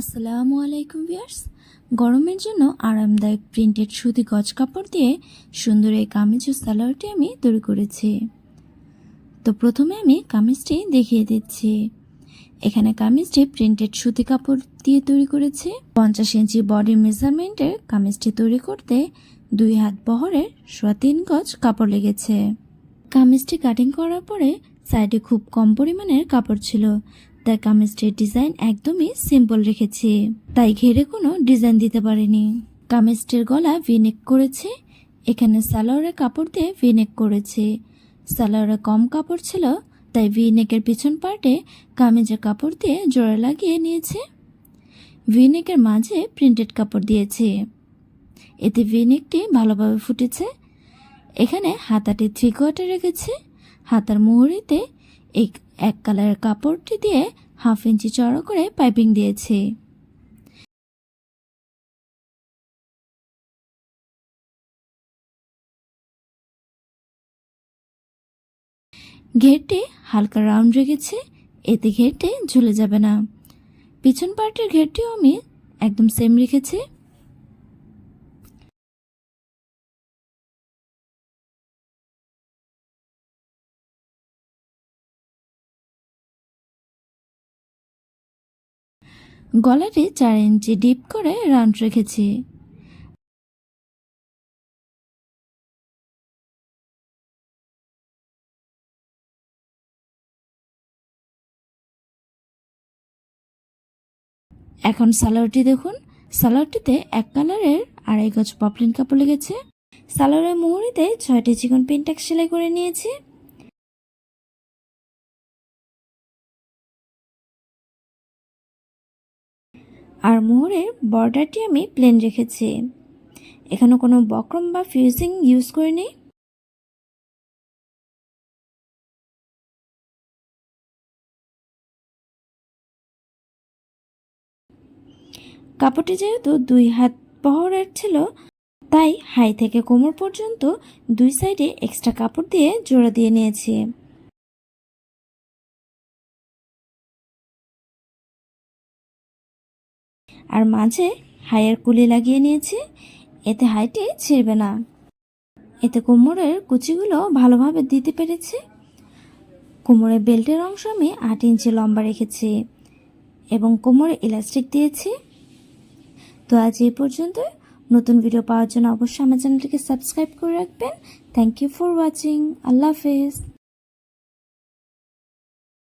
আসসালামু আলাইকুম ভিয়ার্স গরমের জন্য আরামদায়ক প্রিন্টেড সুতি গজ কাপড় দিয়ে সুন্দর এই কামিজ ও সালোয়ারটি আমি তৈরি করেছি। তো প্রথমে আমি কামিজটি দেখিয়ে দিচ্ছি। এখানে কামিজটি প্রিন্টেড সুতি কাপড় দিয়ে তৈরি করেছি। পঞ্চাশ ইঞ্চি বডি মেজারমেন্টের কামিজটি তৈরি করতে দুই হাত বহরের সোয়া তিন গজ কাপড় লেগেছে। কামিজটি কাটিং করার পরে সাইডে খুব কম পরিমাণের কাপড় ছিল। তাই কামিজটির ডিজাইন একদমই সিম্পল রেখেছি, তাই ঘেরে কোনো ডিজাইন দিতে পারিনি। কামিজটির গলা ভিনেক করেছে, এখানে সালোয়ারের কাপড় দিয়ে ভিনেক করেছে। সালোয়ারে কম কাপড় ছিল, তাই ভিনেকের পিছন পার্টে কামিজের কাপড় দিয়ে জোড়া লাগিয়ে নিয়েছে। ভিনেকের মাঝে প্রিন্টেড কাপড় দিয়েছে। এতে ভিনেকটি ভালোভাবে ফুটেছে। এখানে হাতাটি থ্রি কোয়ার্টার রেখেছে হাতার মুহুরিতে এই এক কালারের কাপড়টি দিয়ে হাফ ইঞ্চি চড়া করে পাইপিং দিয়েছি। ঘেরটি হালকা রাউন্ড রেখেছে, এতে ঘেরটি ঝুলে যাবে না। পিছন পার্টের ঘেরটিও আমি একদম সেম রেখেছি। গলাটি চার ইঞ্চি ডিপ করে রাউন্ড রেখেছি। এখন সালোয়ারটি দেখুন। সালোয়ারটিতে এক কালারের আড়াই গজ পপলিন কাপড় লেগেছে। সালোয়ারের মুহুরিতে ছয়টি চিকন পেন্টাক সেলাই করে নিয়েছি। আর মোহরের বর্ডারটি আমি প্লেন রেখেছি। এখানে কোনো বক্রম বা ফিউজিং ইউজ করিনি। কাপড়টি যেহেতু দুই হাত বহরের ছিল, তাই হাই থেকে কোমর পর্যন্ত দুই সাইডে এক্সট্রা কাপড় দিয়ে জোড়া দিয়ে নিয়েছি। আর মাঝে হাইয়ের কুলি লাগিয়ে নিয়েছি। এতে হাইটি ছিঁড়বে না। এতে কোমরের কুচিগুলো ভালোভাবে দিতে পেরেছি। কোমরের বেল্টের অংশ আমি আট ইঞ্চি লম্বা রেখেছি এবং কোমরে ইলাস্টিক দিয়েছি। তো আজ এই পর্যন্ত। নতুন ভিডিও পাওয়ার জন্য অবশ্যই আমার চ্যানেলটিকে সাবস্ক্রাইব করে রাখবেন। থ্যাংক ইউ ফর ওয়াচিং আল্লাহ হাফেজ।